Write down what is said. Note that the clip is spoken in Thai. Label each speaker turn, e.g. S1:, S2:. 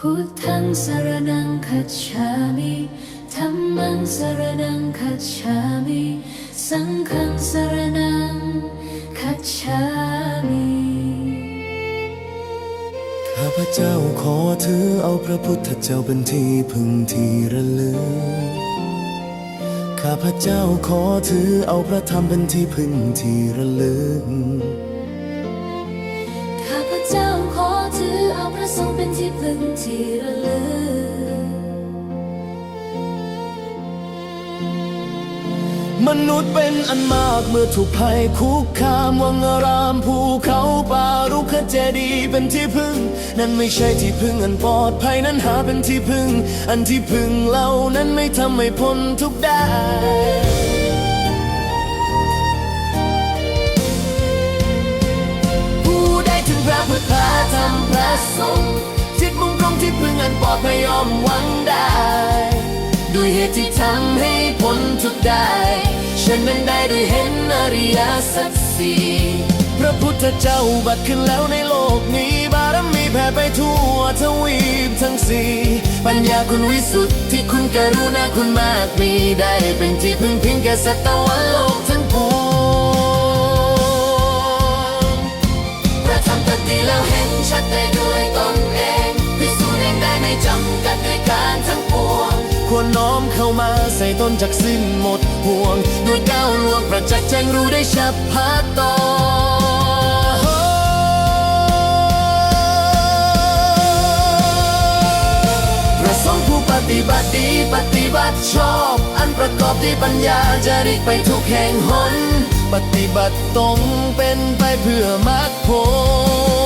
S1: พุทธังสรณังคัจฉามิธัมมังสรณังคัจฉามิ สังฆังสรณังคัจฉามิ
S2: ข้าพเจ้าขอถือเอาพระพุทธเจ้าเป็นที่พึ่งที่ระลึก ข้าพเจ้าขอถือเอาพระธรรมเป็นที่พึ่งที่ระลึก
S1: พึ่งที่ระลึก
S2: มนุษย์เป็นอันมากเมื่อถูกภัยคุกคามวังรามภูเขาป่ารุกขเจดีเป็นที่พึ่ง นั่นไม่ใช่ที่พึ่งอันปลอดภัยนั้นหาเป็นที่พึ่ง อันที่พึ่งเหล่านั้นไม่ทำให้พ้นทุกได้ผู้ได้ถึงพระพุทธธรรมพระสงฆ์ งที่พึ่งอันปลอดภัยยอมหวังได้ ด้วยเหตุที่ทำให้พ้นทุกได้ฉันนั้นได้ด้วยเห็นอริยสัจสี่พระพุทธเจ้าบัตรขึ้นแล้วในโลกนี้ บารมีแผ่ไปทั่วทวีปทั้งสี่ปัญญาคุณวิสุทธิ์ที่คุณกรุณาคุณมากมีได้เป็นที่พึ่งพิงแก่สัตว์โลกทั้งปวงพระธรรมตรัสดีแล้วเห็นชัดได้ด้วยตน ใส่ตนจากสิ้นหมดห่วงด้วยก้าวลวงประจักษ์แจ้งรู้ได้ฉับพัดต่อประสงค์ผู้ปฏิบัติดีปฏิบัติชอบ อันประกอบด้วยปัญญาจาริกไปทุกแห่งหน ปฏิบัติตรงเป็นไปเพื่อมรรคผล